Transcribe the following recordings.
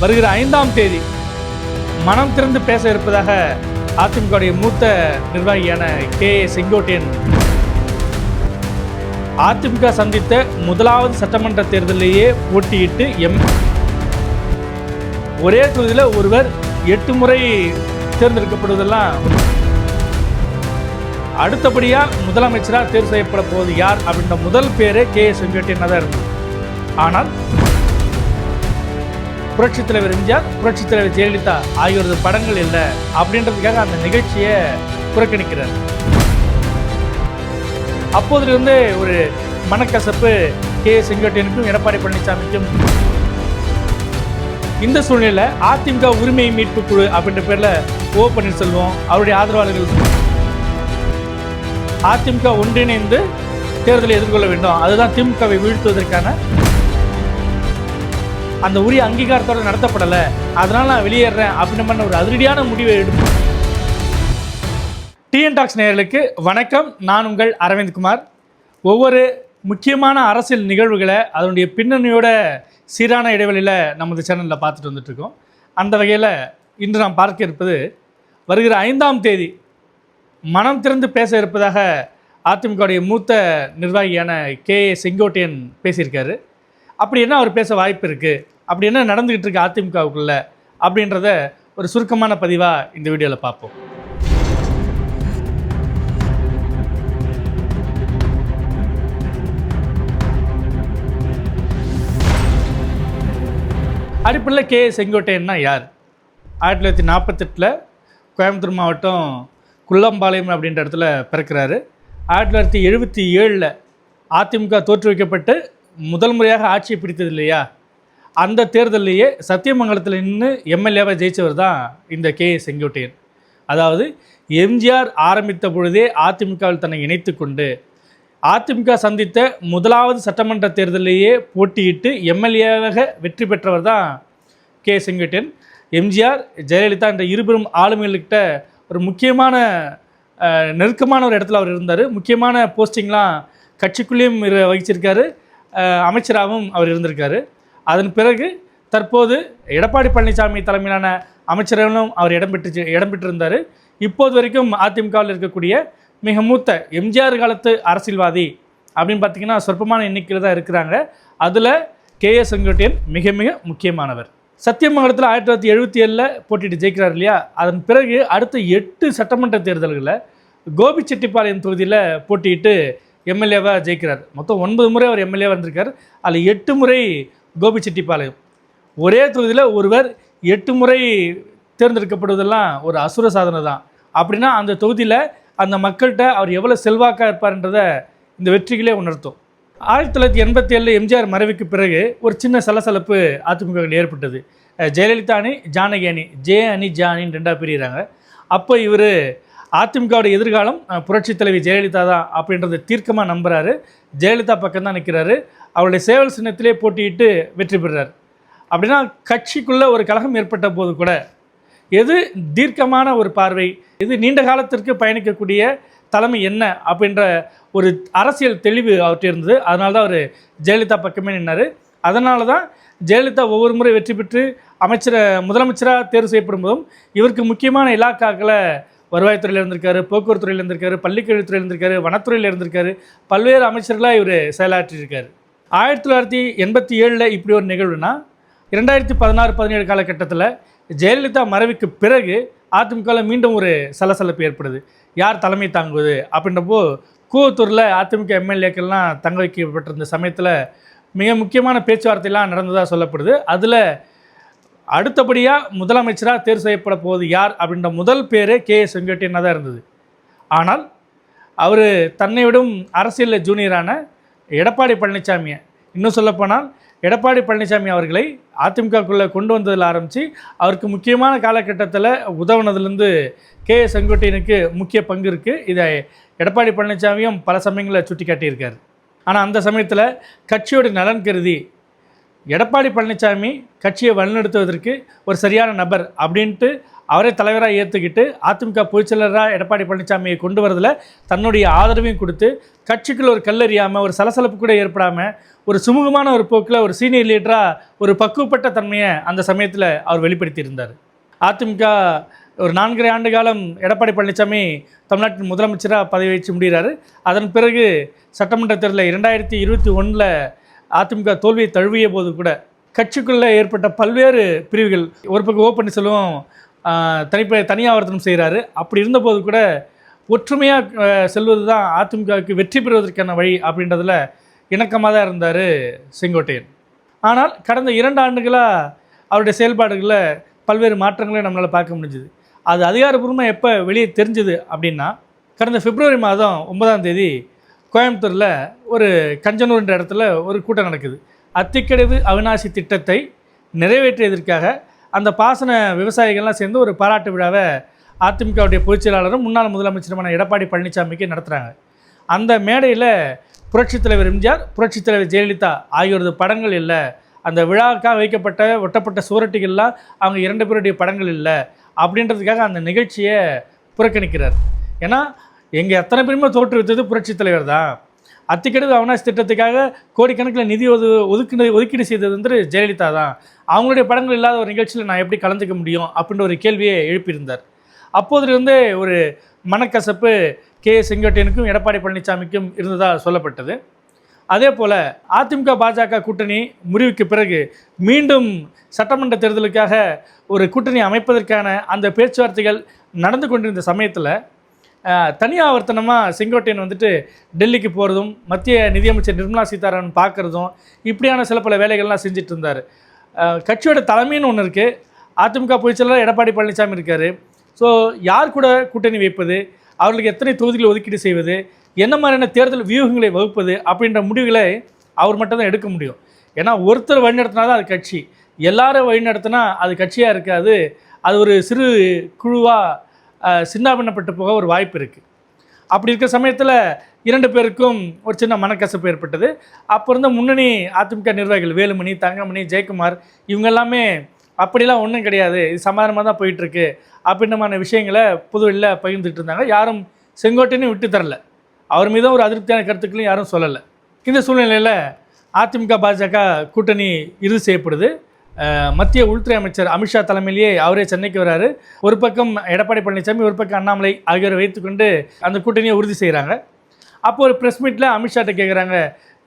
வருகிற ஐந்தாம் தேதி மனம் திறந்து பேச இருப்பதாக அதிமுகவுடைய மூத்த நிர்வாகியான கே ஏ செங்கோட்டையன். அதிமுக சந்தித்த முதலாவது சட்டமன்ற தேர்தலிலேயே போட்டியிட்டு எம் ஒரே தொகுதியில் ஒருவர் எட்டு முறை தேர்ந்தெடுக்கப்படுவதெல்லாம் அடுத்தபடியாக முதலமைச்சராக தேர்வு செய்யப்பட போவது யார் அப்படின்ற முதல் பேரே கே ஏ செங்கோட்டையனாக தான் இருந்தது ஆனால் புரட்சித் தலைவர் எம்ஜிஆர் புரட்சித் தலைவர் ஜெயலலிதா ஆகியோரது படங்கள் இல்லை அப்படின்றதுக்காக அந்த நிகழ்ச்சியை புறக்கணிக்கிறார். அப்போதிலிருந்து ஒரு மனக்கசப்பு கே செங்கோட்டையனுக்கும் எடப்பாடி பழனிசாமிக்கும். இந்த சூழ்நிலையில் அதிமுக உரிமை மீட்பு குழு அப்படின்ற பேரில் ஓ பன்னீர்செல்வம் அவருடைய ஆதரவாளர்கள் அதிமுக ஒன்றிணைந்து தேர்தலை எதிர்கொள்ள வேண்டும். அதுதான் திமுகவை வீழ்த்துவதற்கான அந்த உரிய அங்கீகாரத்தோடு நடத்தப்படலை. அதனால் நான் வெளியேறேன் அப்படின்னு மாதிரி ஒரு அதிரடியான முடிவை எடுப்போம் டிஎன் டாக்ஸ் நேயர்களுக்கு வணக்கம். நான் உங்கள் அரவிந்த் குமார். ஒவ்வொரு முக்கியமான அரசியல் நிகழ்வுகளை அதனுடைய பின்னணியோட சீரான இடைவெளியில் நமது சேனலில் பார்த்துட்டு வந்துட்டுருக்கோம் அந்த வகையில் இன்று நாம் பார்க்க இருப்பது வருகிற ஐந்தாம் தேதி மனம் திறந்து பேச இருப்பதாக அதிமுகவுடைய மூத்த நிர்வாகியான கே ஏ செங்கோட்டையன் பேசியிருக்காரு. அப்படி என்ன அவர் பேச வாய்ப்பு இருக்குது அப்படி என்ன நடந்துக்கிட்டு இருக்கு அதிமுகவுக்குள்ள? அப்படின்றத ஒரு சுருக்கமான பதிவாக இந்த வீடியோவில் பார்ப்போம். அடிப்படையில் கே செங்கோட்டையன்னா யார்? ஆயிரத்தி தொள்ளாயிரத்தி நாற்பத்தெட்டில் கோயம்புத்தூர் மாவட்டம் குள்ளம்பாளையம் அப்படின்ற இடத்துல பிறக்கிறாரு. ஆயிரத்தி தொள்ளாயிரத்தி எழுபத்தி ஏழில் அதிமுக தோற்றுவிக்கப்பட்டு முதல் முறையாக ஆட்சியை பிடித்தது இல்லையா? அந்த தேர்தல்லையே சத்தியமங்கலத்தில் நின்று எம்எல்ஏவாக ஜெயிச்சவர் தான் இந்த கே. ஏ. செங்கோட்டையன். அதாவது எம்ஜிஆர் ஆரம்பித்த பொழுதே அதிமுகவில் தன்னை இணைத்து கொண்டு அதிமுக சந்தித்த முதலாவது சட்டமன்ற தேர்தலிலேயே போட்டியிட்டு எம்எல்ஏவாக வெற்றி பெற்றவர் தான் கே. செங்கோட்டையன். எம்ஜிஆர் ஜெயலலிதா என்ற இருபெரும் ஆளுமைகள்கிட்ட ஒரு முக்கியமான நெருக்கமான ஒரு இடத்துல அவர் இருந்தார். முக்கியமான போஸ்டிங்லாம் கட்சிக்குள்ளேயும் வகிச்சிருக்காரு. அமைச்சராகவும் அவர் இருந்திருக்காரு. அதன் பிறகு தற்போது எடப்பாடி பழனிசாமி தலைமையிலான அமைச்சர்களும் அவர் இடம்பெற்று இடம்பெற்றிருந்தார் இப்போது வரைக்கும் அதிமுகவில் இருக்கக்கூடிய மிக மூத்த எம்ஜிஆர் காலத்து அரசியல்வாதி அப்படின்னு பார்த்தீங்கன்னா சொற்பமான எண்ணிக்கையில் தான் இருக்கிறாங்க. அதில் கே எஸ் செங்கோட்டையன் மிக மிக முக்கியமானவர். சத்தியமங்கலத்தில் ஆயிரத்தி தொள்ளாயிரத்தி எழுபத்தி ஏழில் போட்டிட்டு ஜெயிக்கிறார் இல்லையா? அதன் பிறகு அடுத்த எட்டு சட்டமன்ற தேர்தல்களில் கோபிச்செட்டிப்பாளையம் தொகுதியில் போட்டியிட்டு எம்எல்ஏவாக ஜெயிக்கிறார். மொத்தம் ஒன்பது முறை அவர் எம்எல்ஏவாக வந்திருக்கார் அதில் எட்டு முறை கோபிச்செட்டிப்பாளையம் ஒரே தொகுதியில் ஒருவர் எட்டு முறை தேர்ந்தெடுக்கப்படுவதெல்லாம் ஒரு அசுர சாதனை தான். அப்படின்னா அந்த தொகுதியில் அந்த மக்கள்கிட்ட அவர் எவ்வளோ செல்வாக்காக இருப்பார்ன்றதை இந்த வெற்றிகளே உணர்த்தும். ஆயிரத்தி தொள்ளாயிரத்தி எண்பத்தி ஏழில் எம்ஜிஆர் மறைவுக்கு பிறகு ஒரு சின்ன சலசலப்பு அதிமுகவில் ஏற்பட்டது. ஜெயலலிதா அணி ஜானகி அணி ஜே அணி ஜா அணின்னு ரெண்டாக பிரிகிறாங்க அப்போ இவர் அதிமுகவுடைய எதிர்காலம் புரட்சி தலைவி ஜெயலலிதா தான் அப்படின்றத தீர்க்கமாக நம்புகிறாரு ஜெயலலிதா பக்கம் தான் நிற்கிறாரு அவருடைய சேவல் சின்னத்திலே போட்டியிட்டு வெற்றி பெறுறார். அப்படின்னா கட்சிக்குள்ளே ஒரு கழகம் ஏற்பட்ட போது கூட எது தீர்க்கமான ஒரு பார்வை எது நீண்ட காலத்திற்கு பயணிக்கக்கூடிய தலைமை என்ன அப்படின்ற ஒரு அரசியல் தெளிவு அவர்கிட்ட இருந்தது. அதனால தான் அவர் ஜெயலலிதா பக்கமே நின்னார். அதனால தான் ஜெயலலிதா ஒவ்வொரு முறை வெற்றி பெற்று அமைச்சரை முதலமைச்சராக தேர்வு செய்யப்படும் போதும் இவருக்கு முக்கியமான இலாக்காக்களை வருவாய்த்துறையில் இருந்திருக்காரு போக்குவரத்துறையில் இருந்திருக்காரு பள்ளிக்கல்வித்துறையில் இருந்திருக்காரு வனத்துறையில் இருந்திருக்காரு. பல்வேறு அமைச்சர்களாக இவர் செயலாற்றியிருக்கார் ஆயிரத்தி தொள்ளாயிரத்தி எண்பத்தி ஏழில் இப்படி ஒரு நிகழ்வுனா இரண்டாயிரத்தி பதினாறு பதினேழு காலகட்டத்தில் ஜெயலலிதா மறைவுக்கு பிறகு அதிமுகவில் மீண்டும் ஒரு சலசலப்பு ஏற்படுது. யார் தலைமை தாங்குவது அப்படின்றப்போ கூவத்தூரில் அதிமுக எம்எல்ஏக்கள்லாம் தங்க வைக்கப்பட்டிருந்த சமயத்தில் மிக முக்கியமான பேச்சுவார்த்தைலாம் நடந்ததாக சொல்லப்படுது. அதில் அடுத்தபடியாக முதலமைச்சராக தேர்வு செய்யப்பட போவது யார் அப்படின்ற முதல் பேரே கே எஸ் வெங்கடேயனாக தான் இருந்தது. ஆனால் அவர் தன்னை விடும் அரசியலில் ஜூனியரான எடப்பாடி பழனிசாமியை இன்னும் சொல்லப்போனால் எடப்பாடி பழனிசாமி அவர்களை அதிமுகக்குள்ளே கொண்டு வந்ததில் ஆரம்பித்து அவருக்கு முக்கியமான காலகட்டத்தில் உதவுனதுலேருந்து கே எஸ் செங்கோட்டையனுக்கு முக்கிய பங்கு இருக்குது இதை எடப்பாடி பழனிசாமியும் பல சமயங்களில் சுட்டி காட்டியிருக்கார் ஆனால் அந்த சமயத்தில் கட்சியோட நலன் கருதி எடப்பாடி பழனிசாமி கட்சியை வழிநடத்துவதற்கு ஒரு சரியான நபர் அப்படின்ட்டு அவரே தலைவராக ஏற்றுக்கிட்டு அதிமுக பொதுச்செயலராக எடப்பாடி பழனிசாமியை கொண்டு வரதில் தன்னுடைய ஆதரவையும் கொடுத்து கட்சிக்குள்ள ஒரு கல்லறியாமல் ஒரு சலசலப்பு கூட ஏற்படாமல் ஒரு சுமூகமான ஒரு போக்கில் ஒரு சீனியர் லீடராக ஒரு பக்குவப்பட்ட தன்மையை அந்த சமயத்தில் அவர் வெளிப்படுத்தியிருந்தார். அதிமுக ஒரு நான்கரை ஆண்டு காலம் எடப்பாடி பழனிசாமி தமிழ்நாட்டின் முதலமைச்சராக பதவி வச்சு முடிகிறாரு. அதன் பிறகு சட்டமன்ற தேர்தலில் இரண்டாயிரத்தி இருபத்தி ஒன்றில் அதிமுக தோல்வியை தழுவிய போது கூட கட்சிக்குள்ளே ஏற்பட்ட பல்வேறு பிரிவுகள் ஒரு பக்கம் ஓ பன்னீர்செல்வம் தனிப்ப தனியாவர்த்தனம் செய்கிறாரு அப்படி இருந்தபோது கூட ஒற்றுமையாக செல்வது தான் அதிமுகவுக்கு வெற்றி பெறுவதற்கான வழி அப்படின்றதில் இணக்கமாக தான் இருந்தார் செங்கோட்டையன். ஆனால் கடந்த இரண்டு ஆண்டுகளாக அவருடைய செயல்பாடுகளில் பல்வேறு மாற்றங்களை நம்மளால் பார்க்க முடிஞ்சுது. அது அதிகாரப்பூர்வமாக எப்போ வெளியே தெரிஞ்சுது அப்படின்னா கடந்த பிப்ரவரி மாதம் ஒன்பதாம் தேதி கோயம்புத்தூரில் ஒரு கஞ்சனூர்ன்ற இடத்துல ஒரு கூட்டம் நடக்குது. அத்திக்கடவு அவிநாசி திட்டத்தை நிறைவேற்றியதற்காக அந்த பாசன விவசாயிகள்லாம் சேர்ந்து ஒரு பாராட்டு விழாவை அதிமுகவுடைய பொதுச் செயலாளரும் முன்னாள் முதலமைச்சருமான எடப்பாடி பழனிசாமிக்கு நடத்துகிறாங்க அந்த மேடையில் புரட்சித் தலைவர் எம்ஜிஆர் புரட்சித் தலைவர் ஜெயலலிதா ஆகியோரது படங்கள் இல்லை. அந்த விழாவுக்காக வைக்கப்பட்ட ஒட்டப்பட்ட சுவரட்டிகள்லாம் அவங்க இரண்டு பேருடைய படங்கள் இல்லை அப்படின்றதுக்காக அந்த நிகழ்ச்சியை புறக்கணிக்கிறார். ஏன்னா எங்கள் எத்தனை பேருமே தோற்றுவித்தது புரட்சித் தலைவர் தான். அத்திக்கடுவு அவனாசி திட்டத்துக்காக கோடிக்கணக்கில் நிதி ஒது ஒதுக்கீடு ஒதுக்கீடு செய்தது வந்து ஜெயலலிதா தான். அவங்களுடைய படங்கள் இல்லாத ஒரு நிகழ்ச்சியில் நான் எப்படி கலந்துக்க முடியும் அப்படின்ற ஒரு கேள்வியை எழுப்பியிருந்தார். அப்போதிலிருந்தே ஒரு மனக்கசப்பு கே. செங்கோட்டையனுக்கும் எடப்பாடி பழனிசாமிக்கும் இருந்ததாக சொல்லப்பட்டது. அதே போல் அதிமுக பாஜக கூட்டணி முறிவுக்கு பிறகு மீண்டும் சட்டமன்ற தேர்தலுக்காக ஒரு கூட்டணி அமைப்பதற்கான அந்த பேச்சுவார்த்தைகள் நடந்து கொண்டிருந்த சமயத்தில் தனியாவர்த்தனமாக செங்கோட்டையன் வந்துட்டு டெல்லிக்கு போகிறதும் மத்திய நிதியமைச்சர் நிர்மலா சீதாராமன் பார்க்குறதும் இப்படியான சில பல வேலைகள்லாம் செஞ்சுட்டு இருந்தார். கட்சியோட தலைமைன்னு ஒன்று இருக்குது அதிமுக பொதுச்செயலாளர் எடப்பாடி பழனிசாமி இருக்கார். ஸோ யார் கூட கூட்டணி வைப்பது? அவர்களுக்கு எத்தனை தொகுதிகளை ஒதுக்கீடு செய்வது? என்ன மாதிரியான தேர்தல் வியூகங்களை வகுப்பது? அப்படின்ற முடிவுகளை அவர் மட்டும்தான் எடுக்க முடியும். ஏன்னா ஒருத்தர் வழிநடத்தினா தான் அது கட்சி. எல்லாரும் வழிநடத்தினா அது கட்சியாக இருக்காது. அது ஒரு சிறு குழுவாக சின்னாபின்னப்பட்டு போக ஒரு வாய்ப்பு இருக்குது அப்படி இருக்க சமயத்தில் இரண்டு பேருக்கும் ஒரு சின்ன மனக்கசப்பு ஏற்பட்டது. அப்போ இருந்த முன்னணி அதிமுக நிர்வாகிகள் வேலுமணி தங்கமணி ஜெயக்குமார் இவங்க எல்லாமே அப்படிலாம் ஒன்றும் கிடையாது. இது சமாதானமாக தான் போயிட்டுருக்கு. அப்படின்னமான விஷயங்களை புதுவெளியில் பகிர்ந்துட்டு இருந்தாங்க. யாரும் செங்கோட்டையும் விட்டு தரல. அவர் மீதும் ஒரு அதிருப்தியான கருத்துக்களையும் யாரும் சொல்லலை. இந்த சூழ்நிலையில் அதிமுக பாஜக கூட்டணி இறுதி செய்யப்படுது. மத்திய உள்துறை அமைச்சர் அமித்ஷா தலைமையிலேயே அவரே சென்னைக்கு வராரு. ஒரு பக்கம் எடப்பாடி பழனிசாமி ஒரு பக்கம் அண்ணாமலை ஆகியோரை வைத்துக்கொண்டு அந்த கூட்டணியை உறுதி செய்கிறாங்க அப்போ ஒரு ப்ரெஸ் மீட்டில் அமித்ஷாட்ட கேட்குறாங்க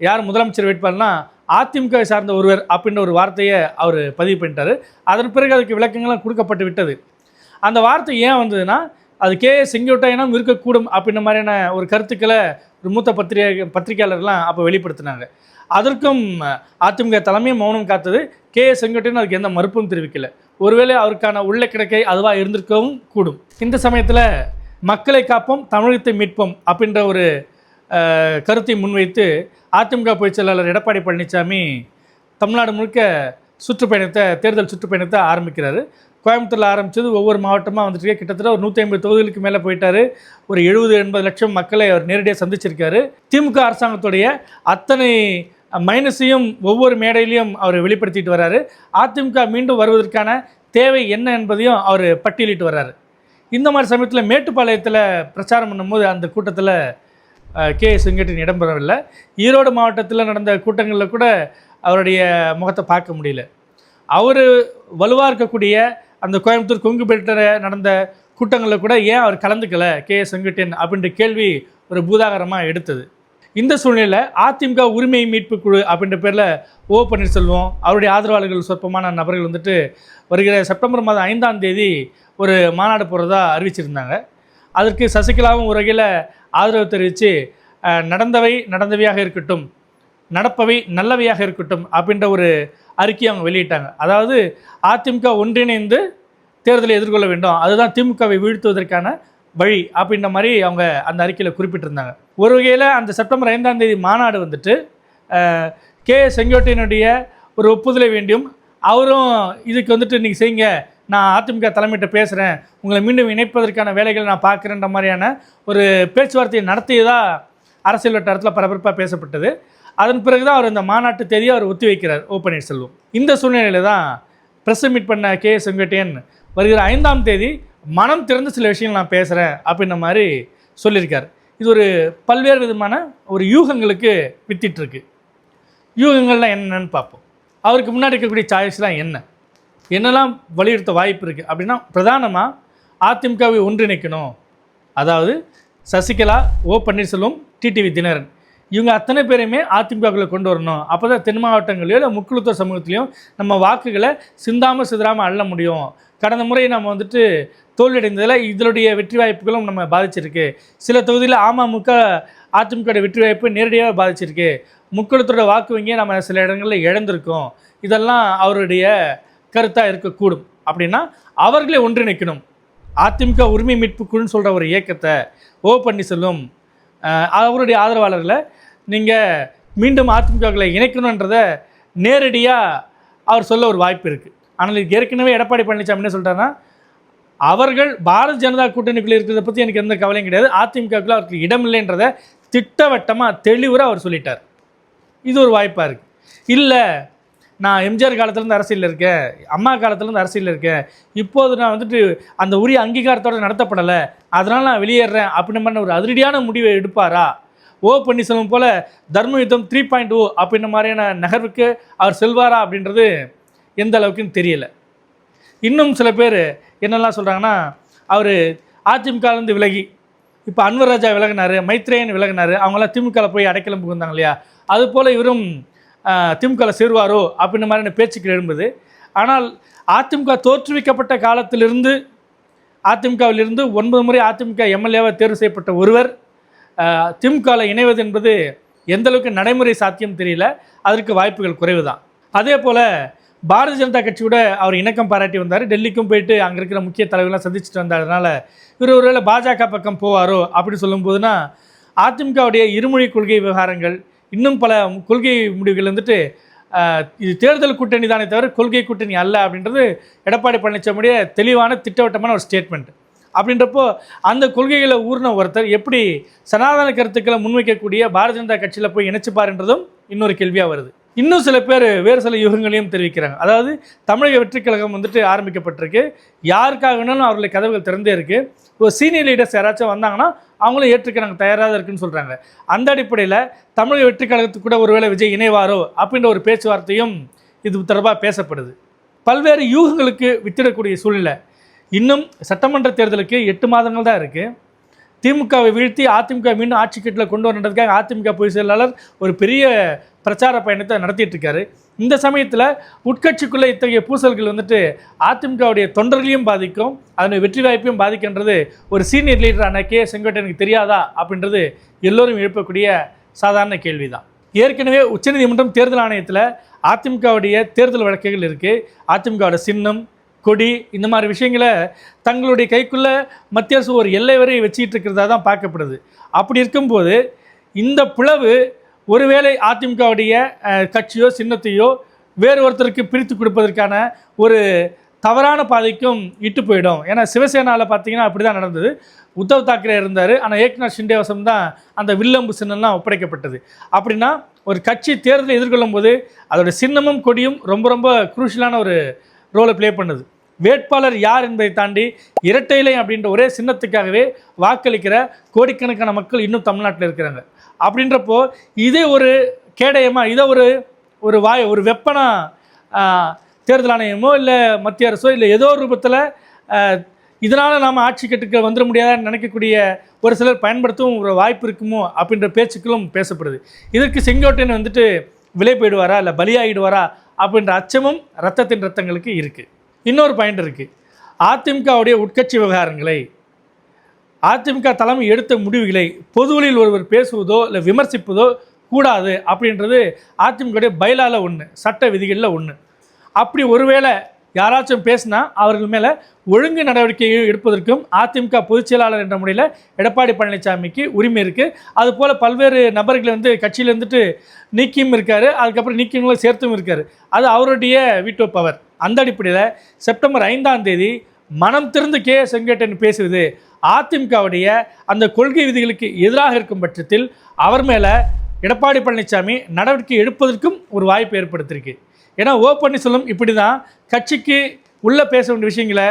யார் முதலமைச்சர் வேட்பாளர்னா அதிமுகவை சார்ந்த ஒருவர் அப்படின்ற ஒரு வார்த்தையை அவர் பதிவு பண்ணிட்டார். அதன் பிறகு அதுக்கு விளக்கங்கள்லாம் கொடுக்கப்பட்டு விட்டது. அந்த வார்த்தை ஏன் வந்ததுன்னா அது கே செங்கோட்டையனும் இருக்கக்கூடும் அப்படின்ற மாதிரியான ஒரு கருத்துக்களை ஒரு மூத்த பத்திரிகை பத்திரிகையாளர்லாம் அப்போ வெளிப்படுத்தினாங்க. அதற்கும் அதிமுக தலைமை மௌனம் காத்தது. கே. செங்கோட்டையன் அதுக்கு எந்த மறுப்பும் தெரிவிக்கல. ஒருவேளை அவருக்கான உள்ள கிடக்கை அதுவாக இருந்திருக்கவும் கூடும். இந்த சமயத்தில் மக்களை காப்போம் தமிழகத்தை மீட்போம் அப்படின்ற ஒரு கருத்தை முன்வைத்து அதிமுக பொதுச் செயலாளர் எடப்பாடி பழனிசாமி தமிழ்நாடு முழுக்க சுற்றுப்பயணத்தை தேர்தல் சுற்றுப்பயணத்தை ஆரம்பிக்கிறாரு. கோயம்புத்தூரில் ஆரம்பித்தது ஒவ்வொரு மாவட்டமாக வந்துட்டு கிட்டத்தட்ட ஒரு நூற்றி ஐம்பது தொகுதிகளுக்கு மேலே போயிட்டார். ஒரு எழுபது எண்பது லட்சம் மக்களை அவர் நேரடியாக சந்திச்சிருக்காரு. திமுக அரசாங்கத்துடைய அத்தனை மைனஸையும் ஒவ்வொரு மேடையிலையும் அவர் வெளிப்படுத்திட்டு வர்றாரு. அதிமுக மீண்டும் வருவதற்கான தேவை என்ன என்பதையும் அவர் பட்டியலிட்டு வர்றாரு. இந்த மாதிரி சமயத்தில் மேட்டுப்பாளையத்தில் பிரச்சாரம் பண்ணும்போது அந்த கூட்டத்தில் கே. செங்கட்டின் இடம்பெறவில்லை ஈரோடு மாவட்டத்தில் நடந்த கூட்டங்களில் கூட அவருடைய முகத்தை பார்க்க முடியல. அவர் வலுவாக இருக்கக்கூடிய அந்த கோயம்புத்தூர் கொங்குபேட்டில் நடந்த கூட்டங்களில் கூட ஏன் அவர் கலந்துக்கல கே. செங்கட்டின் அப்படின்ற கேள்வி ஒரு பூதாகரமாக எடுத்தது. இந்த சூழ்நிலையில் அதிமுக உரிமை மீட்பு குழு அப்படின்ற பேரில் ஓ பன்னீர்செல்வம் அவருடைய ஆதரவாளர்கள் சொற்பமான நபர்கள் வந்துட்டு வருகிற செப்டம்பர் மாதம் ஐந்தாம் தேதி ஒரு மாநாடு போகிறதா அறிவிச்சிருந்தாங்க. அதற்கு சசிகலாவும் ஒரு வகையில் ஆதரவு தெரிவித்து நடந்தவை நடந்தவையாக இருக்கட்டும் நடப்பவை நல்லவையாக இருக்கட்டும் அப்படின்ற ஒரு அறிக்கையை அவங்க வெளியிட்டாங்க. அதாவது அதிமுக ஒன்றிணைந்து தேர்தலை எதிர்கொள்ள வேண்டும். அதுதான் திமுகவை வீழ்த்துவதற்கான வழி அப்படின்ற மாதிரி அவங்க அந்த அறிக்கையில் குறிப்பிட்டிருந்தாங்க. ஒரு வகையில் அந்த செப்டம்பர் ஐந்தாம் தேதி மாநாடு வந்துட்டு கே செங்கோட்டையினுடைய ஒரு ஒப்புதலை வேண்டியும் அவரும் இதுக்கு வந்துட்டு நீங்கள் செய்யுங்க நான் அதிமுக தலைமையிட்ட பேசுகிறேன் உங்களை மீண்டும் இணைப்பதற்கான வேலைகளை நான் பார்க்குறேன்ற மாதிரியான ஒரு பேச்சுவார்த்தையை நடத்தியதாக அரசியல் வட்டாரத்தில் பரபரப்பாக பேசப்பட்டது. அதன் பிறகு தான் அவர் இந்த மாநாட்டு தேதியை அவர் ஒத்தி வைக்கிறார் ஓ பன்னீர்செல்வம். இந்த சூழ்நிலையில் தான் ப்ரெஸ் மீட் பண்ண கே செங்கோட்டையன் வருகிற ஐந்தாம் தேதி மனம் திறந்து சில விஷயங்கள் நான் பேசுகிறேன் அப்படின்ற மாதிரி சொல்லியிருக்கார். இது ஒரு பல்வேறு விதமான ஒரு யூகங்களுக்கு வித்திட்டுருக்கு. யூகங்கள்லாம் என்னென்னு பார்ப்போம். அவருக்கு முன்னாடி இருக்கக்கூடிய சாய்ஸ்லாம் என்ன? என்னெல்லாம் வலியுறுத்த வாய்ப்பு இருக்குது அப்படின்னா பிரதானமாக அதிமுகவை ஒன்றிணைக்கணும். அதாவது சசிகலா ஓ பன்னீர்செல்வம் டிடிவி தினகரன். இவங்க அத்தனை பேரையுமே அதிமுகக்குள்ளே கொண்டு வரணும். அப்போ தான் தென் மாவட்டங்களிலோ இல்லை முக்குழுத்தூர் சமூகத்திலையும் நம்ம வாக்குகளை சிந்தாமல் சிதறாமல் அள்ள முடியும். கடந்த முறை நம்ம வந்துட்டு தோல்வியடைந்ததில் இதனுடைய வெற்றி வாய்ப்புகளும் நம்ம பாதிச்சிருக்கு. சில தொகுதியில் அமமுக அதிமுக வெற்றி வாய்ப்பு நேரடியாக பாதிச்சிருக்கு. முக்கூலத்தோட வாக்கு வங்கியை நம்ம சில இடங்களில் இழந்திருக்கோம். இதெல்லாம் அவருடைய கருத்தாக இருக்கக்கூடும். அப்படின்னா அவர்களே ஒன்றிணைக்கணும். அதிமுக உரிமை மீட்பு குழுன்னு சொல்கிற ஒரு இயக்கத்தை ஓ பன்னீர்செல்வம் அவருடைய ஆதரவாளர்களை நீங்கள் மீண்டும் அதிமுகவில் இணைக்கணுன்றதை நேரடியாக அவர் சொல்ல ஒரு வாய்ப்பு இருக்குது ஆனால் இது ஏற்கனவே எடப்பாடி பழனிசாமி என்ன சொல்கிறாருன்னா அவர்கள் பாரதிய ஜனதா கூட்டணிக்குள்ளே இருக்கிறத பற்றி எனக்கு எந்த கவலையும் கிடையாது. அதிமுகக்குள்ள அவருக்கு இடம் இல்லைன்றதை திட்டவட்டமாக தெளிவுற அவர் சொல்லிட்டார். இது ஒரு வாய்ப்பாக இருக்குது இல்லை நான் எம்ஜிஆர் காலத்துலேருந்து அரசியலில் இருக்கேன் அம்மா காலத்துலேருந்து அரசியலில் இருக்கேன். இப்போது நான் வந்துட்டு அந்த உரிய அங்கீகாரத்தோடு நடத்தப்படலை. அதனால் நான் வெளியேறேன் அப்படின்ற மாதிரி ஒரு அதிரடியான முடிவை எடுப்பாரா? ஓ பன்னீர்செல்வம் போல் தர்ம யுத்தம் த்ரீ பாயிண்ட் ஓ அப்படின்ற மாதிரியான நகர்வுக்கு அவர் செல்வாரா அப்படின்றது எந்த அளவுக்குன்னு தெரியலை. இன்னும் சில பேர் என்னெல்லாம் சொல்கிறாங்கன்னா அவர் அதிமுகலேருந்து விலகி இப்போ அன்வர் ராஜா விலகினார் மைத்ரேயன் விலகினார் அவங்களாம் திமுகவில் போய் அடைக்கலம் புகுந்தாங்க இல்லையா? அது போல் இவரும் திமுகவில் சேருவாரோ அப்படின்ற மாதிரியான பேச்சுக்கள் எழும்புது. ஆனால் அதிமுக தோற்றுவிக்கப்பட்ட காலத்திலிருந்து அதிமுகவிலிருந்து ஒன்பது முறை அதிமுக எம்எல்ஏவாக தேர்வு செய்யப்பட்ட ஒருவர் திமுகவில் இணைவது என்பது எந்தளவுக்கு நடைமுறை சாத்தியம் தெரியல அதற்கு வாய்ப்புகள் குறைவு தான் அதே போல் பாரதிய ஜனதா கட்சியோட அவர் இணக்கம் பாராட்டி வந்தார். டெல்லிக்கும் போயிட்டு அங்கே இருக்கிற முக்கிய தலைவர்கள்லாம் சந்திச்சுட்டு வந்ததுனால இவர் ஒருவேளை பாஜக பக்கம் போவாரோ அப்படி சொல்லும்போதுனா அதிமுகவுடைய இருமொழி கொள்கை விவகாரங்கள் இன்னும் பல கொள்கை முடிவுகள் வந்துட்டு இது தேர்தல் கூட்டணி தானே தவிர கொள்கை கூட்டணி அல்ல அப்படின்றது எடப்பாடி பழனிசாமியுடைய தெளிவான திட்டவட்டமான ஒரு ஸ்டேட்மெண்ட் அப்படின்றப்போ அந்த கொள்கைகளை ஊர்ன ஒருத்தர் எப்படி சனாதன கருத்துக்களை முன்வைக்கக்கூடிய பாரதிய ஜனதா கட்சியில் போய் இணைச்சுப்பாருன்றதும் இன்னொரு கேள்வியாக வருது. இன்னும் சில பேர் வேறு சில யுகங்களையும் தெரிவிக்கிறாங்க. அதாவது தமிழக வெற்றிக் கழகம் வந்துட்டு ஆரம்பிக்கப்பட்டிருக்கு. யாருக்காக வேணாலும் அவர்களுடைய கதவுகள் திறந்தே இருக்குது ஒரு சீனியர் லீடர்ஸ் யாராச்சும் வந்தாங்கன்னா அவங்களும் ஏற்றுக்க நாங்கள் தயாராக இருக்குன்னு சொல்கிறாங்க அந்த அடிப்படையில் தமிழக வெற்றிக் கழகத்துக்கு கூட ஒருவேளை விஜய் இணைவாரோ அப்படின்ற ஒரு பேச்சுவார்த்தையும் இது தொடர்பாக பேசப்படுது. பல்வேறு யூகங்களுக்கு வித்திடக்கூடிய சூழ்நிலை. இன்னும் சட்டமன்ற தேர்தலுக்கு எட்டு மாதங்கள் தான் இருக்குது திமுகவை வீழ்த்தி அதிமுக மீண்டும் ஆட்சி கட்டில் கொண்டு வரதுக்காக அதிமுக பொதுச் செயலாளர் ஒரு பெரிய பிரச்சார பயணத்தை நடத்திட்டு இருக்காரு. இந்த சமயத்தில் உட்கட்சிக்குள்ளே இத்தகைய பூசல்கள் வந்துட்டு அதிமுகவுடைய தொண்டர்களையும் பாதிக்கும் அதனுடைய வெற்றி வாய்ப்பையும் பாதிக்கின்றது ஒரு சீனியர் லீடரான கே செங்கோட்டையனுக்கு தெரியாதா அப்படின்றது எல்லோரும் எழுப்பக்கூடிய சாதாரண கேள்விதான். ஏற்கனவே உச்சநீதிமன்றம் தேர்தல் ஆணையத்தில் அதிமுகவுடைய தேர்தல் வழக்குகள் இருக்குது அதிமுகவோட சின்னம் கொடி இந்த மாதிரி விஷயங்களை தங்களுடைய கைக்குள்ளே மத்திய அரசு ஒரு எல்லை வரை வச்சுக்கிட்டு இருக்கிறதா தான் பார்க்கப்படுது. அப்படி இருக்கும்போது இந்த பிளவு ஒருவேளை அதிமுகவுடைய கட்சியோ சின்னத்தையோ வேறு ஒருத்தருக்கு பிரித்து கொடுப்பதற்கான ஒரு தவறான பாதைக்கும் இட்டு போயிடும். ஏன்னா சிவசேனாவில் பார்த்தீங்கன்னா அப்படி தான் நடந்தது. உத்தவ் தாக்கரே இருந்தார். ஆனால் ஏக்நாத் ஷிண்டே வசம் தான் அந்த வில்லம்பு சின்னம்லாம் ஒப்படைக்கப்பட்டது. அப்படின்னா ஒரு கட்சி தேர்தலை எதிர்கொள்ளும் போது அதோட சின்னமும் கொடியும் ரொம்ப ரொம்ப குரூஷியலான ஒரு ரோலை ப்ளே பண்ணுது. வேட்பாளர் யார் என்பதை தாண்டி இரட்டை இலை அப்படின்ற ஒரே சின்னத்துக்காகவே வாக்களிக்கிற கோடிக்கணக்கான மக்கள் இன்னும் தமிழ்நாட்டில் இருக்கிறாங்க. அப்படின்றப்போ இதே ஒரு கேடயமாக இதை ஒரு ஒரு வாய் ஒரு வெப்பனா தேர்தல் ஆணையமோ இல்லை மத்திய அரசோ இல்லை ஏதோ ஒரு ரூபத்தில் இதனால் நாம் ஆட்சி கட்டுக்க வந்துட முடியாதான்னு நினைக்கக்கூடிய ஒரு சிலர் பயன்படுத்தவும் ஒரு வாய்ப்பு இருக்குமோ அப்படின்ற பேச்சுக்களும் பேசப்படுது. இதற்கு செங்கோட்டையன் வந்துட்டு விலை போயிடுவாரா இல்லை பலியாகிடுவாரா அப்படின்ற அச்சமும் ரத்தத்தின் ரத்தங்களுக்கு இருக்குது இன்னொரு பாயிண்ட் இருக்குது அதிமுகவுடைய உட்கட்சி விவகாரங்களை அதிமுக தலைமை எடுத்த முடிவுகளை பொதுவெளியில் ஒருவர் பேசுவதோ இல்லை விமர்சிப்பதோ கூடாது அப்படின்றது அதிமுகவுடைய பயிலால் ஒன்று சட்ட விதிகளில் ஒன்று அப்படி ஒருவேளை யாராச்சும் பேசினா அவர்கள் மேலே ஒழுங்கு நடவடிக்கை எடுப்பதற்கும் அதிமுக பொதுச் செயலாளர் என்ற முறையில் எடப்பாடி பழனிசாமிக்கு உரிமை இருக்குது அதுபோல் பல்வேறு நபர்கள் வந்து கட்சியில் இருந்துட்டு நீக்கியும் இருக்கார். அதுக்கப்புறம் நீக்கியங்களும் சேர்த்தும் இருக்கார். அது அவருடைய வீட்டோ பவர் அந்த அடிப்படையில் செப்டம்பர் ஐந்தாம் தேதி மனம் திறந்து கே செங்கேட்டன் பேசுவது அதிமுகவுடைய அந்த கொள்கை விதிகளுக்கு எதிராக இருக்கும் பட்சத்தில் அவர் மேலே எடப்பாடி பழனிசாமி நடவடிக்கை எடுப்பதற்கும் ஒரு வாய்ப்பு ஏற்படுத்தியிருக்கு. ஏன்னா ஓ பன்னீர்செல்வம் இப்படி தான் கட்சிக்கு உள்ளே பேச வேண்டிய விஷயங்களை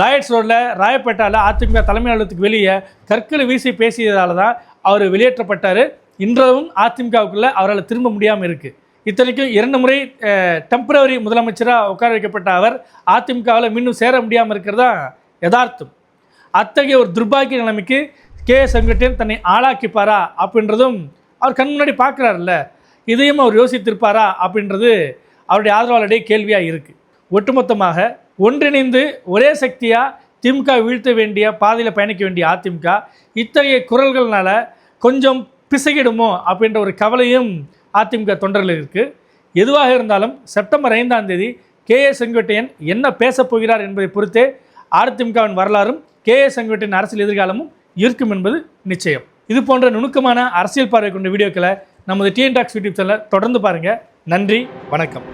லாயட்ஸ் ரோடில் ராயப்பேட்டாவில் அதிமுக தலைமை அலுவலகத்துக்கு வெளியே கற்களை வீசி பேசியதால் தான் அவர் வெளியேற்றப்பட்டார். இன்றளவும் அதிமுகவுக்குள்ளே அவரால் திரும்ப முடியாமல் இருக்குது இத்தனைக்கும் இரண்டு முறை டெம்பரவரி முதலமைச்சராக உட்கார வைக்கப்பட்ட அவர் அதிமுகவில் மீண்டும் சேர முடியாமல் இருக்கிறதா யதார்த்தம். அத்தகைய ஒரு துர்பாக்கிய நிலைமைக்கு கே செங்கோட்டையன் தன்னை ஆளாக்கிப்பாரா அப்படின்றதும் அவர் கண் முன்னாடி பார்க்குறாருல்ல. இதையும் அவர் யோசித்திருப்பாரா அப்படின்றது அவருடைய ஆதரவாளருடைய கேள்வியாக இருக்குது ஒட்டுமொத்தமாக ஒன்றிணைந்து ஒரே சக்தியாக திமுக வீழ்த்த வேண்டிய பாதையில் பயணிக்க வேண்டிய அதிமுக இத்தகைய குரல்கள்னால கொஞ்சம் பிசகிடுமோ அப்படின்ற ஒரு கவலையும் அதிமுக தொண்டர்கள் இருக்குது எதுவாக இருந்தாலும் செப்டம்பர் ஐந்தாம் தேதி கே ஏ செங்கோட்டையன் என்ன பேசப் போகிறார் என்பதை பொறுத்தே அதிமுகவின் வரலாறும் கே ஏ செங்கோட்டையன் அரசியல் எதிர்காலமும் இருக்கும் என்பது நிச்சயம். இது போன்ற நுணுக்கமான அரசியல் பார்வை கொண்ட வீடியோக்களை நமது டிஎன் டாக்ஸ் யூடியூப் சேனலை தொடர்ந்து பாருங்கள் நன்றி வணக்கம்.